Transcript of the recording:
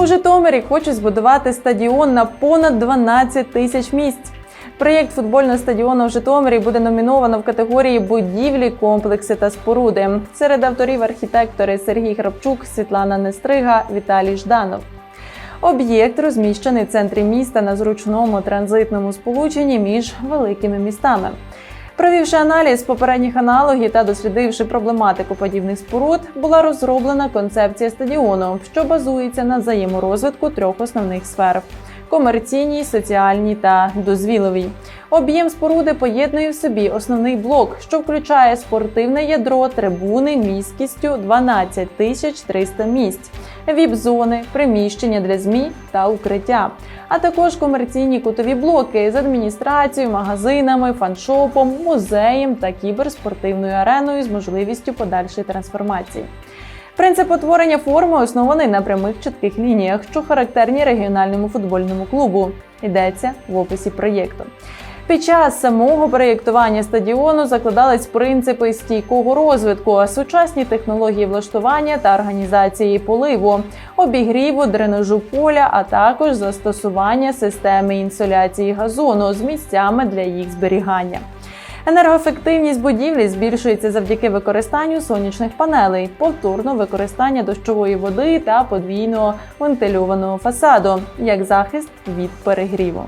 У Житомирі хочуть збудувати стадіон на понад 12 тисяч місць. Проєкт футбольного стадіону в Житомирі буде номіновано в категорії будівлі, комплекси та споруди. Серед авторів архітектори Сергій Храпчук, Світлана Нестрига, Віталій Жданов. Об'єкт розміщений в центрі міста на зручному транзитному сполученні між великими містами. Провівши аналіз попередніх аналогів та дослідивши проблематику подібних споруд, була розроблена концепція стадіону, що базується на взаєморозвитку трьох основних сфер: комерційній, соціальній та дозвіловій. Об'єм споруди поєднує в собі основний блок, що включає спортивне ядро, трибуни міськістю 12 тисяч 300 місць, віп-зони, приміщення для змі та укриття, а також комерційні кутові блоки з адміністрацією, магазинами, фаншопом, музеєм та кіберспортивною ареною з можливістю подальшої трансформації. Принцип утворення форми оснований на прямих чітких лініях, що характерні регіональному футбольному клубу. Йдеться в описі проєкту. Під час самого проєктування стадіону закладались принципи стійкого розвитку, сучасні технології влаштування та організації поливу, обігріву, дренажу поля, а також застосування системи інсоляції газону з місцями для їх зберігання. Енергоефективність будівлі збільшується завдяки використанню сонячних панелей, повторно використання дощової води та подвійного вентильованого фасаду як захист від перегріву.